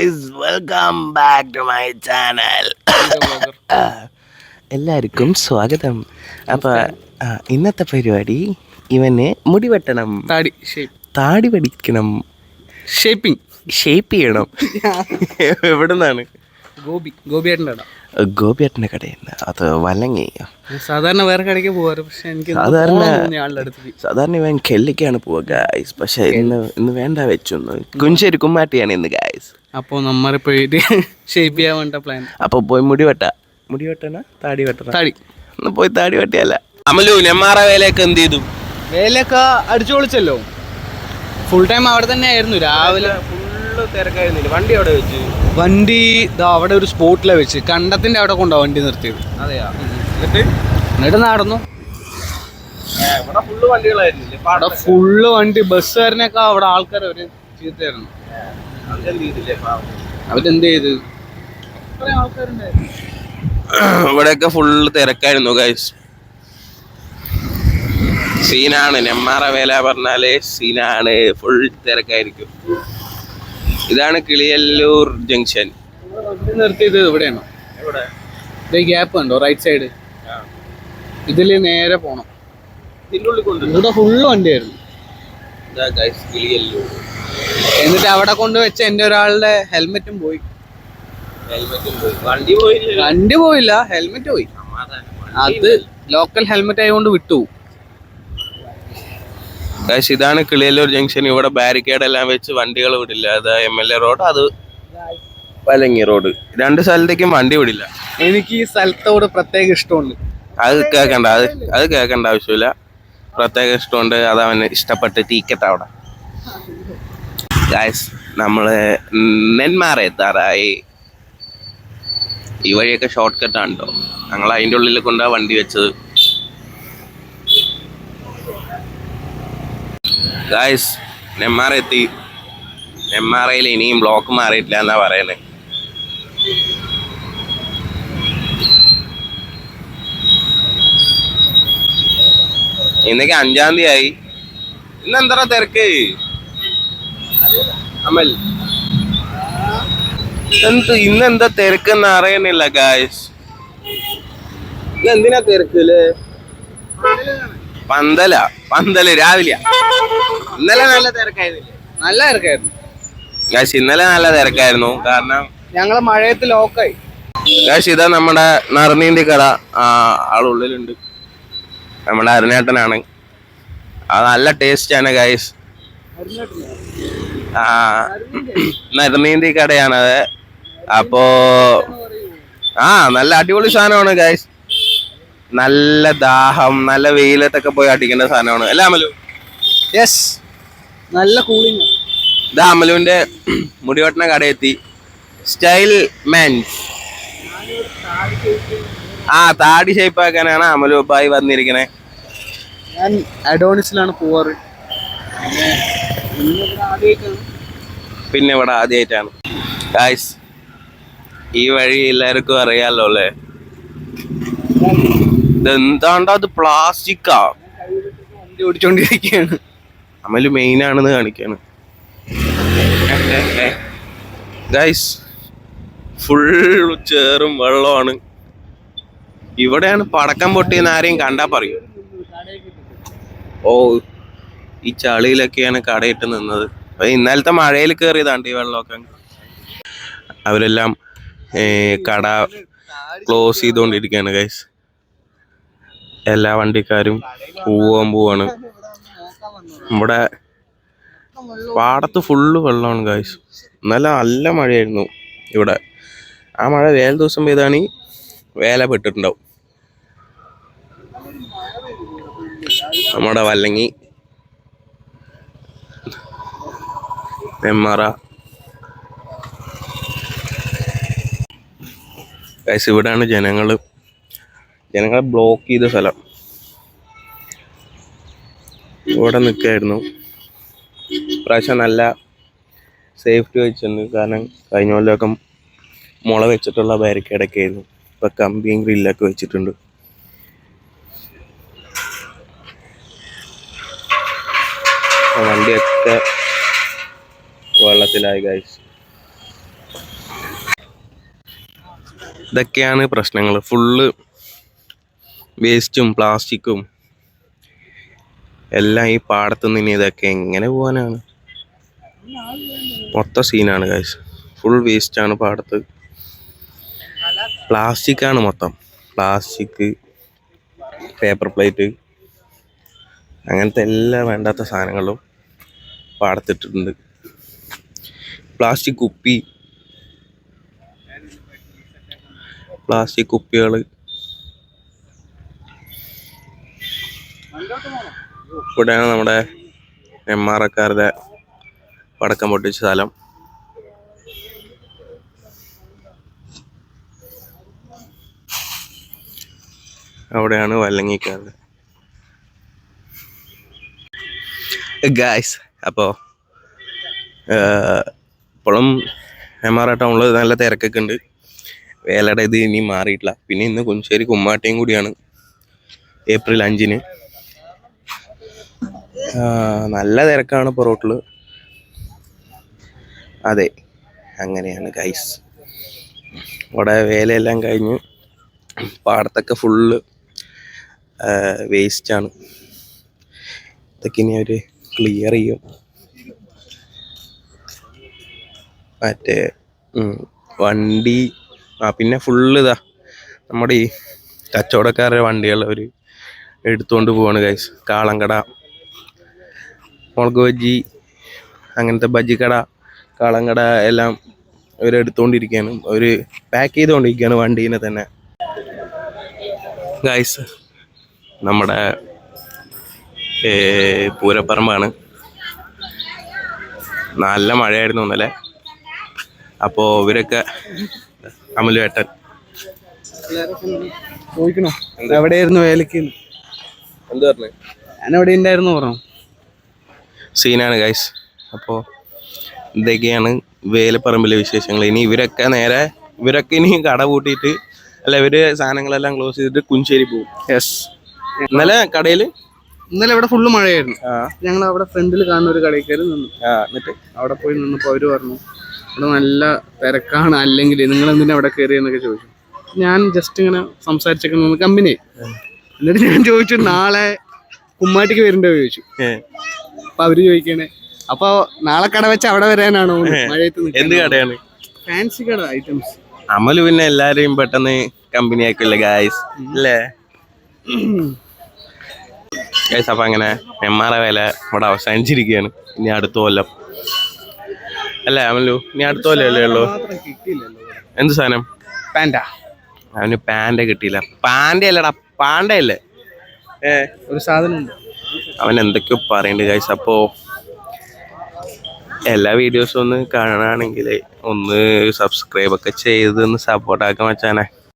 Guys welcome back to my channel എല്ലാവർക്കും സ്വാഗതം. അപ്പോൾ ഇന്നത്തെ പരിപാടി ഇവന് മുടി വെട്ടണം. താടി താടി പഠിക്കണം. ഷേപ്പിംഗ് ഷേപ്പ് ചെയ്യണം. എവിടെ നിന്നാണ് ഗോപി ഗോപിയേട്ടന്റെ ഗോപിയേട്ടന്റെ കടയിൽ നിന്ന് അത് വലങ്ങി. സാധാരണ വേറെ കടയ്ക്ക് പോവാറ് പക്ഷെ എനിക്ക് സാധാരണ- സാധാരണ ഇവൻ കെല്ലിക്കാണ് പോവുക ഗായ്സ് പക്ഷെ ഇന്ന് ഇന്ന് വേണ്ട വെച്ചൊന്ന്. കുഞ്ചേരി കുമ്മാട്ടിയാണ് ഇന്ന് ഗായ്സ് അപ്പോൾ നമ്മൾ പോയിട്ട് ഷേപ്പ് ചെയ്യാൻ വേണ്ട പ്ലാൻ അപ്പോൾ പോയി മുടി വെട്ട മുടി വെട്ടണ താടി വെട്ടണ? താടി. ഒന്ന് പോയി താടി വെട്ടിയല്ല. അമലു നെമ്മാറ വേലയൊക്കെ എന്ത് ചെയ്തു? വേലയൊക്കെ അടിച്ചു പൊളിച്ചല്ലോ. ഫുൾ ടൈം അവിടെ തന്നെ ആയിരുന്നു രാവിലെ. ഫുള്ള് തിരക്കായിരുന്നില്ല? വണ്ടി അവിടെ വെച്ച്? വണ്ടി ഇതാ അവിടെ ഒരു സ്പോട്ടിലെ വെച്ച്. കണ്ടത്തിന്റെ അവിടെ കൊണ്ടാ വണ്ടി നിർത്തിയത്. അതെയാ? എന്നിട്ട്? എന്നിട്ട് നടന്നു. ഇവിടെ ഫുള്ള് വണ്ടികളായിരുന്നില്ലേ അവിടെ ഫുള്ള് വണ്ടി. ബസ്സുകാരനൊക്കെ അവിടെ ആൾക്കാർ ഒരു ചീത്തയായിരുന്നു. അവരെന്ത് ചെയ്ത്? ഇവിടെയൊക്കെ ഫുള്ള് തിരക്കായിരുന്നു ഗൈസ് സീനാണ്. നെമ്മാറ വേല പറഞ്ഞാൽ സീനാണ്. ഫുൾ തിരക്കായിരിക്കും. ഇതാണ് കിളിയല്ലൂർ ജംഗ്ഷൻ. നിർത്തിയത് ഇവിടെയാണോ? ഇവിടെ ഗ്യാപ്പ് ഉണ്ടോ റൈറ്റ് സൈഡ് ഇതിൽ നേരെ പോണം. ഇവിടെ ഫുള്ള് വണ്ടിയായിരുന്നു. എന്നിട്ട് അവിടെ കൊണ്ട് വെച്ച എന്റെ ഒരാളുടെ ഹെൽമെറ്റും പോയി. വണ്ടി പോയില്ല? ഹെൽമെറ്റ് പോയി. അത് ലോക്കൽ ഹെൽമെറ്റ് ആയതുകൊണ്ട് വിട്ടു ഗൈസ് ഇതാണ് കിളിയല്ലൂർ ജംഗ്ഷൻ ഇവിടെ ബാരിക്കേഡ് എല്ലാം വെച്ച് വണ്ടികൾ വിടില്ല. അത് എം എൽ എ റോഡ് അത് പലങ്ങി റോഡ് രണ്ട് സ്ഥലത്തേക്കും വണ്ടി വിടില്ല. എനിക്ക് ഈ സ്ഥലത്തോട് പ്രത്യേക ഇഷ്ടമുണ്ട്. അത് കേൾക്കണ്ട അത് അത് കേൾക്കണ്ട ആവശ്യമില്ല. പ്രത്യേക ഇഷ്ടമുണ്ട്. അത് അവന് ഇഷ്ടപ്പെട്ട് തീക്കട്ടെ അവിടെ. ഗായ്സ് നമ്മൾ നെന്മാറ എത്താറായി. ഈ വഴിയൊക്കെ ഷോർട്ട് കട്ടാണ് കേട്ടോ ഞങ്ങൾ അതിന്റെ ഉള്ളിൽ കൊണ്ടാ വണ്ടി വെച്ചത്. ഗായ്സ് നെമ്മാറ എത്തി നെന്മാറയിൽ ഇനിയും ബ്ലോക്ക് മാറിയിട്ടില്ല എന്നാ പറയുന്നത് ഇന്നേക്ക് അഞ്ചാം തീയതി ആയി. ഇന്ന് എന്താ തിരക്ക്? അമൽ. എന്ത് ഇന്ന് എന്താ തിരക്ക് എന്ന് അറിയണില്ല ഗായ്സ് എന്തിനാ തിരക്കിൽ പന്തല പന്തല രാവിലെ. ഇന്നലെ നല്ല തിരക്കായിരുന്നില്ലേ? നല്ല തിരക്കായിരുന്നു. കാശ് ഇന്നലെ നല്ല തിരക്കായിരുന്നു. കാരണം ഞങ്ങൾ മഴയത്ത് ലോക്കായി. കാശ് ഇതാ നമ്മുടെ നറുനീന്തി കട. ആ ആളുള്ളിലുണ്ട് നമ്മുടെ അരുണേട്ടനാണ്. അത് നല്ല ടേസ്റ്റ് ആണ് ഗൈസ് ആ നറുനീന്തി കടയാണത്. അപ്പോ ആ നല്ല അടിപൊളി സാധനമാണ് ഗൈസ് നല്ല ദാഹം നല്ല വെയിലത്തൊക്കെ പോയി അടിക്കേണ്ട സാധനമാണ്. അല്ല അമലു? യെസ് നല്ല കൂളിംഗ് ഇതാ അമലുവിന്റെ മുടിവെട്ടണ എത്തി സ്റ്റൈൽ മെൻസ് ആ താടി ഷേപ്പ് ആക്കാനാണ് അമലു ബായി വന്നിരിക്കണേ. ഞാൻ അഡോണിസിലാണ് പോവാറ്. പിന്നെ ഇവിടെ ആദ്യമായിട്ടാണ് ഗായ്സ് ഈ വഴി എല്ലാവർക്കും അറിയാലോ അല്ലേ? ഇതെന്താണ്ടോ അത് പ്ലാസ്റ്റിക്കാ? വണ്ടി ഓടിച്ചോണ്ടിരിക്കുകയാണ് അമൽ മെയിൻ ആണെന്ന് കാണിക്കാണ്. ഗൈസ് ഫുൾ ചേറും വെള്ളമാണ് ഇവിടെയാണ് പടക്കം പൊട്ടിയെന്ന് ആരെയും കണ്ടാ പറയൂ. ഓ ഈ ചളിയിലൊക്കെയാണ് കടയിട്ട് നിന്നത്. ഇന്നലത്തെ മഴയിൽ കയറിയതാണ്ട് ഈ വെള്ളമൊക്കെ അവരെല്ലാം കട ക്ലോസ് ചെയ്തുകൊണ്ടിരിക്കുകയാണ് ഗൈസ് എല്ലാ വണ്ടിക്കാരും പോവാൻ പോവാണ്. നമ്മുടെ പാടത്ത് ഫുള്ള് വെള്ളമാണ് ഗായ്സ് നല്ല നല്ല മഴയായിരുന്നു ഇവിടെ. ആ മഴ വേല ദിവസം പെയ്താണെങ്കിൽ വേല പെട്ടിട്ടുണ്ടാവും. നമ്മുടെ വല്ലങ്ങി നെന്മാറ ഗൈസ് ഇവിടെയാണ് ജനങ്ങൾ ജനങ്ങളെ ബ്ലോക്ക് ചെയ്ത സ്ഥലം. ഇവിടെ നിൽക്കായിരുന്നു പ്രാവശ്യം നല്ല സേഫ്റ്റി വെച്ചിട്ടുണ്ട് കാരണം കഴിഞ്ഞ കൊല്ലമൊക്കെ മുള വെച്ചിട്ടുള്ള ബാരിക്കേഡൊക്കെ ആയിരുന്നു. ഇപ്പൊ കമ്പിയും ഗ്രില്ലൊക്കെ വെച്ചിട്ടുണ്ട്. വണ്ടിയൊക്കെ വെള്ളത്തിലായി ഗൈസ് ഇതൊക്കെയാണ് പ്രശ്നങ്ങൾ ഫുള്ള് വേസ്റ്റും പ്ലാസ്റ്റിക്കും എല്ലാം ഈ പാടത്ത് നിന്ന് ഇതൊക്കെ എങ്ങനെ പോകാനാണ്? മൊത്തം സീനാണ് കാശ് ഫുൾ വേസ്റ്റാണ് പാടത്ത്. പ്ലാസ്റ്റിക് ആണ് മൊത്തം. പ്ലാസ്റ്റിക് പേപ്പർ പ്ലേറ്റ് അങ്ങനത്തെ എല്ലാ വേണ്ടാത്ത സാധനങ്ങളും പാടത്തിട്ടിട്ടുണ്ട്. പ്ലാസ്റ്റിക് കുപ്പി. പ്ലാസ്റ്റിക് കുപ്പികൾ ഇവിടെയാണ് നമ്മുടെ എം ആർ എക്കാരുടെ പടക്കം പൊട്ടിച്ച സ്ഥലം. അവിടെയാണ് വല്ലങ്ങിക്കാരുടെ. ഗായ്സ് അപ്പോൾ ഇപ്പോഴും എം ആർ ടൗണിൽ നല്ല തിരക്കൊക്കെ ഉണ്ട്. വേലയുടെ ഇത് ഇനി മാറിയിട്ടില്ല. പിന്നെ ഇന്ന് കുഞ്ചേരി കുമ്മാട്ടയും കൂടിയാണ്. ഏപ്രിൽ അഞ്ചിന്. നല്ല തിരക്കാണ് പൊറോട്ടിൽ. അതെ അങ്ങനെയാണ് ഗൈസ് ഇവിടെ വേലയെല്ലാം കഴിഞ്ഞ് പാടത്തൊക്കെ ഫുള്ള് വേസ്റ്റാണ് ഇതൊക്കെ ഇനി അവർ ക്ലിയർ ചെയ്യും. മറ്റേ വണ്ടി ആ പിന്നെ ഫുള്ള് ഇതാ നമ്മുടെ ഈ കച്ചവടക്കാരുടെ വണ്ടികൾ അവർ എടുത്തുകൊണ്ട് പോവാണ് ഗൈസ് കാളങ്കട മുളക് ബജ്ജി അങ്ങനത്തെ ബജ്ജിക്കട കാളങ്കട എല്ലാം അവർ എടുത്തുകൊണ്ടിരിക്കുകയാണ് അവർ പാക്ക് ചെയ്തുകൊണ്ടിരിക്കുകയാണ് വണ്ടീനെ തന്നെ. ഗായ്സ് നമ്മുടെ പൂരപ്പറമ്പാണ്. നല്ല മഴയായിരുന്നു ഇന്നലെ. അപ്പോൾ ഇവരൊക്കെ അമലുവേട്ടൻ. ചോദിക്കണോ? എവിടെയായിരുന്നു വേലക്ക്? എന്ത് പറഞ്ഞു? ഞാൻ എവിടെ ഉണ്ടായിരുന്നു പറഞ്ഞു? സീനാണ് ഗൈസ് അപ്പോൾ ഇതൊക്കെയാണ് വേലപ്പറമ്പിലെ വിശേഷങ്ങൾ. ഇനി ഇവരൊക്കെ നേരെ ഇവരൊക്കെ ഇനി കട പൂട്ടിയിട്ട് അല്ല ഇവർ സാധനങ്ങളെല്ലാം ക്ലോസ് ചെയ്തിട്ട് കുഞ്ചേരി പോകും. യെസ് ഇന്നലെ കടയിൽ ഇന്നലെ ഇവിടെ ഫുള്ള് മഴയായിരുന്നു. ഞങ്ങൾ അവിടെ ഫ്രണ്ടിൽ കാണുന്ന ഒരു കടയിൽ കയറി നിന്നു. എന്നിട്ട്? അവിടെ പോയി നിന്നപ്പോൾ അവർ പറഞ്ഞു ഇവിടെ നല്ല തിരക്കാണ് അല്ലെങ്കിൽ നിങ്ങൾ എന്തിനാ അവിടെ കയറി എന്നൊക്കെ ചോദിച്ചു. ഞാൻ ജസ്റ്റ് ഇങ്ങനെ സംസാരിച്ചൊക്കെ നിന്ന് കമ്പനി. എന്നിട്ട് ഞാൻ ചോദിച്ചു നാളെ കുമ്മാട്ടിക്ക് വരണ്ടോ? ചോദിച്ചു. അപ്പൊ അവർ ചോദിക്കണേ അപ്പൊ നാളെ കട വെച്ച് അവിടെ വരാനാണോ? മഴയത്ത് എന്ത് കടയാണ്? ഫാൻസി കട ഐറ്റംസ് അമൽ പിന്നെ എല്ലാരെയും പെട്ടെന്ന് കമ്പനി ആക്കില്ല ഗായ്സ് അല്ലേ? ഗൈസ് അപ്പൊ അങ്ങനെ നെമ്മാറ വേല ഇവിടെ അവസാനിച്ചിരിക്കുകയാണ്. ഇനി അടുത്ത കൊല്ലം. അല്ലേ അമലു? ഇനി അടുത്ത കൊല്ലല്ലേ ഉള്ളു? എന്ത് സാധനം? പാൻഡ അവന് പാൻഡ കിട്ടിയില്ല. പാൻഡ അല്ലടാ അല്ലേ ഏ? ഒരു സാധനം ഉണ്ട് അവൻ എന്തൊക്കെയോ പറയുന്നുണ്ട് ഗൈസ് അപ്പോൾ എല്ലാ വീഡിയോസും ഒന്ന് കാണുകയാണെങ്കിൽ ഒന്ന് സബ്സ്ക്രൈബ് ഒക്കെ ചെയ്ത് ഒന്ന് സപ്പോർട്ട് ആക്കാൻ വെച്ചാനെ